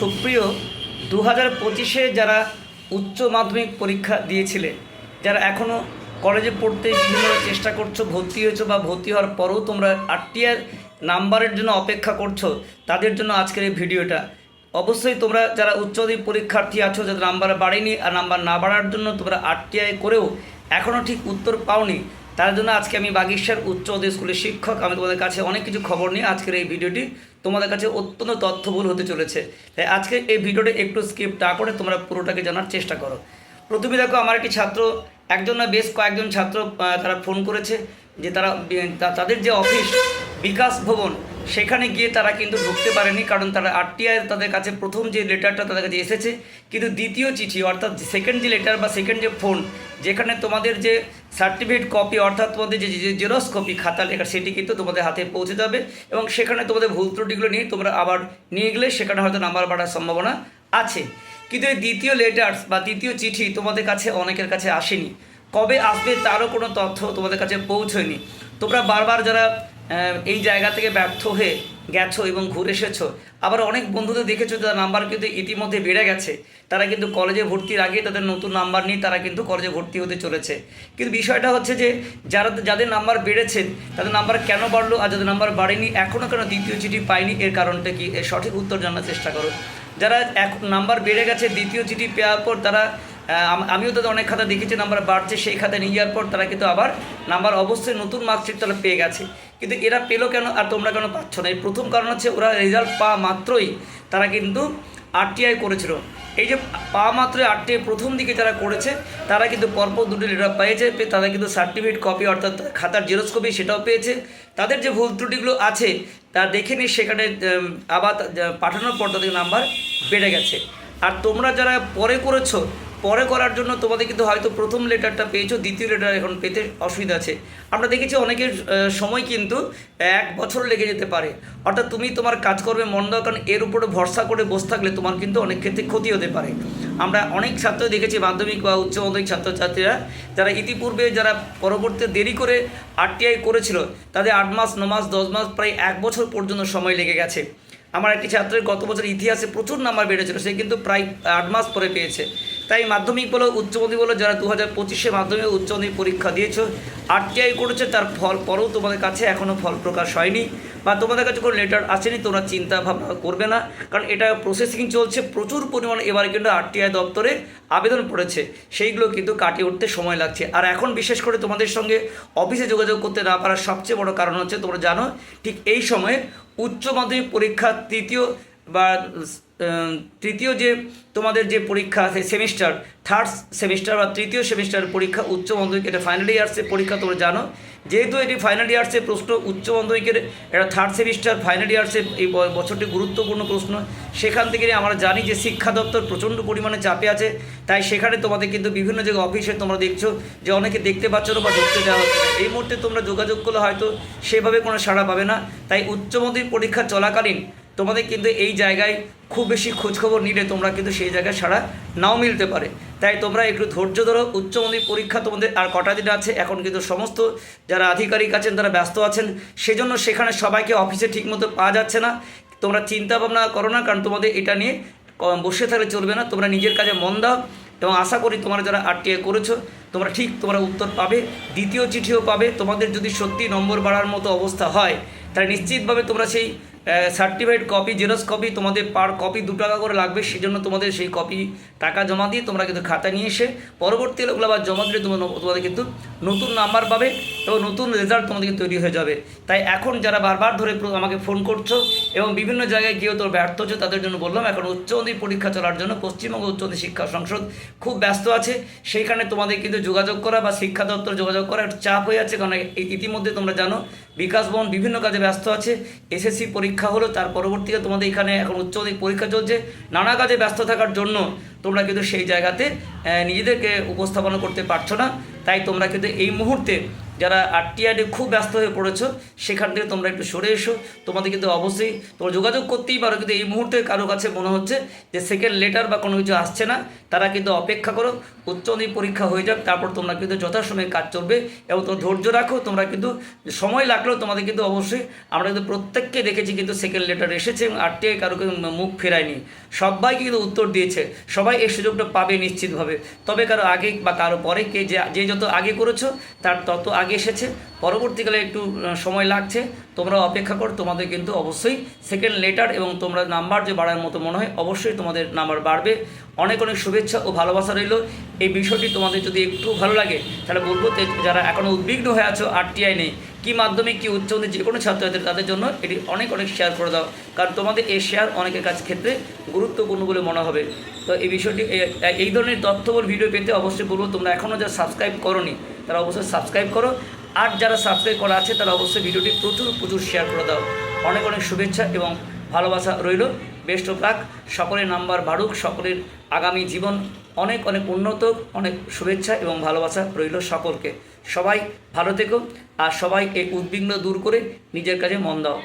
সুপ্রিয় দু হাজার পঁচিশে যারা উচ্চ মাধ্যমিক পরীক্ষা দিয়েছিলে, যারা এখনও কলেজে পড়তে বিভিন্ন চেষ্টা করছ, ভর্তি হয়েছো বা ভর্তি হওয়ার পরেও তোমরা আরটিআর নাম্বারের জন্য অপেক্ষা করছ, তাদের জন্য আজকের এই ভিডিওটা। অবশ্যই তোমরা যারা উচ্চ মাধ্যমিক পরীক্ষার্থী আছো, যাদের নাম্বার বাড়েনি আর নাম্বার না বাড়ার জন্য তোমরা আরটিআই করেও এখনও ঠিক উত্তর পাওনি তার জন্য আজকে আমি বাগিশার উচ্চ স্কুলের শিক্ষক। আমি তোমাদের কাছে অনেক কিছু খবর নিয়ে আজকের এই ভিডিওটি তোমাদের কাছে অত্যন্ত তথ্যবহুল হতে চলেছে। তাই আজকে এই ভিডিওটি একটু স্কিপ না করে তোমরা পুরোটাকে জানার চেষ্টা করো। প্রথমে দেখো, আমার একটি ছাত্র, একজন না বেশ কয়েকজন ছাত্র তারা ফোন করেছে যে তারা তাদের যে অফিস বিকাশ ভবন। সেখানে গিয়ে তারা কিন্তু ঢুকতে পারেনি, কারণ তারা আরটিআই তাদের কাছে প্রথম যে লেটারটা তাদের কাছে এসেছে, কিন্তু দ্বিতীয় চিঠি, অর্থাৎ সেকেন্ড যে লেটার বা সেকেন্ড যে ফোন যেখানে তোমাদের যে সার্টিফিকেট কপি অর্থাৎ তোমাদের যে জেরক্স কপি খাতা লেখা, সেটি কিন্তু তোমাদের হাতে পৌঁছে যাবে এবং সেখানে তোমাদের ভুল ত্রুটিগুলো নিয়ে তোমরা আবার নিয়ে গেলে সেখানে হয়তো নাম্বার বাড়ার সম্ভাবনা আছে। কিন্তু এই দ্বিতীয় লেটার্স বা দ্বিতীয় চিঠি তোমাদের কাছে অনেকের কাছে আসেনি। কবে আসবে তারও কোনো তথ্য তোমাদের কাছে পৌঁছয়নি। তোমরা বারবার যারা এই জায়গা থেকে ব্যর্থ হয়ে গেছো এবং ঘুরে এসেছ। আবার অনেক বন্ধুদের দেখেছ যার নাম্বার কিন্তু ইতিমধ্যে বেড়ে গেছে। তারা কিন্তু কলেজে ভর্তির আগে তাদের নতুন নাম্বার নিয়ে তারা কিন্তু কলেজে ভর্তি হতে চলেছে। কিন্তু বিষয়টা হচ্ছে যে, যারা যাদের নাম্বার বেড়েছে, তাদের নাম্বার কেন বাড়লো আর যাদের নাম্বার বাড়েনি এখনও কেন দ্বিতীয় চিঠি পায়নি, এর কারণটা কি? এর সঠিক উত্তর জানার চেষ্টা করো। যারা এক নাম্বার বেড়ে গেছে, দ্বিতীয় চিঠি পাওয়ার পর তারা আমিও তাদের অনেক খাতা দেখেছি নাম্বার বাড়ছে, সেই খাতা নিয়ে যাওয়ার পর তারা কিন্তু আবার নাম্বার অবশ্যই নতুন মার্কশিট তারা পেয়ে গেছে। কিন্তু এরা পেল কেন আর তোমরা কেন পাচ্ছ না? এই প্রথম কারণ হচ্ছে ওরা রেজাল্ট পাওয়া মাত্রই তারা কিন্তু আরটিআই করেছিল। এই যে পাওয়া মাত্রই আরটিআই প্রথম দিকে যারা করেছে, তারা কিন্তু পরপর দুটো লেটার পেয়েছে, পে- তারা কিন্তু সার্টিফিকেট কপি অর্থাৎ খাতার জেরক্স কপি সেটাও পেয়েছে। তাদের যে ভুল ত্রুটিগুলো আছে, তা দেখে নিয়ে সেখানে আবার পাঠানোর পর তাদের নাম্বার বেড়ে গেছে। আর তোমরা যারা পরে করেছ পরে করার জন্য তোমাদের কিন্তু হয়তো প্রথম লেটারটা পেয়েছ, দ্বিতীয় লেটার এখন পেতে অসুবিধা আছে। আমরা দেখেছি অনেকের সময় কিন্তু এক বছর লেগে যেতে পারে। অর্থাৎ তুমি তোমার কাজকর্মে মন দাও, কারণ এর উপরে ভরসা করে বসে থাকলে তোমার কিন্তু অনেক ক্ষেত্রে ক্ষতি হতে পারে। আমরা অনেক ছাত্র দেখেছি, মাধ্যমিক বা উচ্চ মাধ্যমিক ছাত্রছাত্রীরা, যারা ইতিপূর্বে যারা পরবর্তী দেরি করে আরটিআই করেছিল, তাদের আট মাস, ন মাস, দশ মাস, প্রায় এক বছর পর্যন্ত সময় লেগে গেছে। আমার একটি ছাত্রের গত বছর ইতিহাসে প্রচুর নাম্বার বেড়েছিল, সে কিন্তু প্রায় আট মাস পরে পেয়েছে। তাই মাধ্যমিক বলো, উচ্চ মাধ্যমিক বলো, যারা দু হাজার পঁচিশে মাধ্যমিক উচ্চ মাধ্যমিক পরীক্ষা টি আরটিআই করেছে, তার ফল পরেও তোমাদের কাছে এখনও ফল প্রকাশ হয়নি। বা তোমাদের কাছে কোনো লেটার আসেনি, তোমরা চিন্তা ভাবনা করবে না। কারণ এটা প্রসেসিং চলছে, প্রচুর পরিমাণ। এবার কিন্তু আরটিআই দপ্তরে আবেদন পড়েছে। সেইগুলো কিন্তু কাটিয়ে উঠতে সময় লাগছে। আর এখন বিশেষ করে তোমাদের সঙ্গে অফিসে যোগাযোগ করতে না পারার সবচেয়ে বড় কারণ হচ্ছে, তোমরা জানো, ঠিক এই সময়ে উচ্চ মাধ্যমিক পরীক্ষা তৃতীয় বা তৃতীয় যে তোমাদের যে পরীক্ষা আছে সেমিস্টার থার্ড সেমিস্টার বা তৃতীয় সেমিস্টার পরীক্ষা উচ্চ মাধ্যমিক, এটা ফাইনাল ইয়ার্সের পরীক্ষা তোমরা জানো। যেহেতু এটি ফাইনাল ইয়ার্সের প্রশ্ন, উচ্চ মাধ্যমিকের এটা থার্ড সেমিস্টার ফাইনাল ইয়ার্সের এই বছরটি গুরুত্বপূর্ণ প্রশ্ন। সেখান থেকে আমরা জানি যে শিক্ষা দপ্তর প্রচণ্ড পরিমাণে চাপে আছে, তাই সেখানে তোমাদের কিন্তু বিভিন্ন জায়গায় অফিসে তোমরা দেখছ যে অনেকে দেখতে পাচ্ছ না বা ঢুকতে দেওয়া হচ্ছে এই মুহূর্তে তোমরা যোগাযোগ করলে হয়তো সেভাবে কোনো সাড়া পাবে না। তাই উচ্চ মাধ্যমিক পরীক্ষা চলাকালীন তোমাদের কিন্তু এই জায়গায় খুব বেশি খোঁজখবর নিলে তোমরা কিন্তু সেই জায়গায় সাড়া নাও মিলতে পারে। তাই তোমরা একটু ধৈর্য ধরো, উচ্চ মাধ্যমিক পরীক্ষা তোমাদের আর কটা দিন আছে, এখন কিন্তু সমস্ত যারা আধিকারিক আছেন, তারা ব্যস্ত আছেন, সেজন্য সেখানে সবাইকে অফিসে ঠিকমতো পাওয়া যাচ্ছে না। তোমরা চিন্তা ভাবনা করো না, কারণ তোমাদের এটা নিয়ে বসে থাকলে চলবে না। তোমরা নিজের কাজে মন দাও এবং আশা করি তোমরা যারা আরটিআই করেছ, তোমরা ঠিক তোমরা উত্তর পাবে, দ্বিতীয় চিঠিও পাবে। তোমাদের যদি সত্যি নম্বর বাড়ার মতো অবস্থা হয়, তাহলে নিশ্চিতভাবে তোমরা সেই সার্টিফাইড কপি জেরক্স কপি তোমাদের পার কপি দু টাকা করে লাগবে সেই জন্য তোমাদের সেই কপি টাকা জমা দিয়ে তোমরা কিন্তু খাতা নিয়ে এসে পরবর্তী ওগুলো আবার জমা দিলে তোমরা তোমাদের কিন্তু নতুন নাম্বার পাবে। এবং নতুন রেজাল্ট তোমাদেরকে তৈরি হয়ে যাবে। তাই এখন যারা বারবার ধরে আমাকে ফোন করছ এবং বিভিন্ন জায়গায় গিয়েও তোর ব্যর্থ হচ্ছে, তাদের জন্য বললাম, এখন উচ্চ মাধ্যমিক পরীক্ষা চলার জন্য পশ্চিমবঙ্গ উচ্চ মাধ্যমিক শিক্ষা সংসদ খুব ব্যস্ত আছে। সেইখানে তোমাদের কিন্তু যোগাযোগ করা বা শিক্ষা দপ্তর যোগাযোগ করা একটু চাপ হয়ে আছে, কারণ ইতিমধ্যে তোমরা জানো, বিকাশ ভবন বিভিন্ন কাজে ব্যস্ত আছে। এসএসসি পরীক্ষা হলো, তার পরবর্তীতে তোমাদের এখানে এখন উচ্চ মাধ্যমিক পরীক্ষা চলছে। নানা কাজে ব্যস্ত থাকার জন্য তোমরা কিন্তু সেই জায়গাতে নিজেদেরকে উপস্থাপনা করতে পারছ না। তাই তোমরা কিন্তু এই মুহূর্তে যারা আরটিআইডে খুব ব্যস্ত হয়ে পড়েছো, সেখান থেকে তোমরা একটু সরে এসো। তোমাদের কিন্তু অবশ্যই তোমরা যোগাযোগ করতেই পারো, কিন্তু এই মুহূর্তে কারও কাছে মনে হচ্ছে যে সেকেন্ড লেটার বা কোনো কিছু আসছে না, তারা কিন্তু অপেক্ষা করো, উচ্চ মাধ্যমিক পরীক্ষা হয়ে যাক, তারপর তোমরা কিন্তু যথাসময়ে কাজ চলবে এবং তোমরা ধৈর্য রাখো, তোমরা কিন্তু সময় লাগলেও তোমাদের কিন্তু অবশ্যই, আমরা কিন্তু প্রত্যেককে দেখেছি কিন্তু সেকেন্ড লেটার এসেছে এবং আরটিআই কারও কিন্তু মুখ ফেরায়নি। সবাইকে কিন্তু উত্তর দিয়েছে, সবাই এই সুযোগটা পাবে নিশ্চিতভাবে। তবে কারও আগে বা কারও পরে কে যে যত আগে করেছ, তার তত আগে এসেছে। পরবর্তীকালে একটু সময় লাগছে। তোমরা অপেক্ষা করো। তোমাদের কিন্তু অবশ্যই সেকেন্ড লেটার এবং তোমরা নাম্বার যে বাড়ার মতো মনে হয়, অবশ্যই তোমাদের নাম্বার বাড়বে। অনেক অনেক শুভেচ্ছা ও ভালোবাসা রইল। এই বিষয়টি তোমাদের যদি একটু ভালো লাগে, তাহলে বলব যারা এখনও উদ্বিগ্ন হয়ে আছো, আর আরটিআই নেই কী মাধ্যমে কী উচ্চ যে কোনো ছাত্রছাত্রী তাদের জন্য এটি অনেক অনেক শেয়ার করে দাও। কারণ তোমাদের এই শেয়ার অনেকের কাছ ক্ষেত্রে গুরুত্বপূর্ণ বলে মনে হবে। তো এই বিষয়টি এই ধরনের তথ্যবল ভিডিও পেতে অবশ্যই বলব, তোমরা এখনও যারা সাবস্ক্রাইব করোনি, তারা অবশ্যই সাবস্ক্রাইব করো। আর যারা সাবস্ক্রাইব করা আছে, তারা অবশ্যই ভিডিওটি প্রচুর প্রচুর শেয়ার করে দাও। অনেক অনেক শুভেচ্ছা এবং ভালোবাসা রইল। Best of luck. সকলের নাম্বার বাড়ুক, সকলের আগামী জীবন অনেক অনেক উন্নত, অনেক শুভেচ্ছা এবং ভালোবাসা রইল সকলকে। সবাই ভালো থেকো আর সবাই এই উদ্বিগ্ন দূর করে নিজের কাজে মন দাও।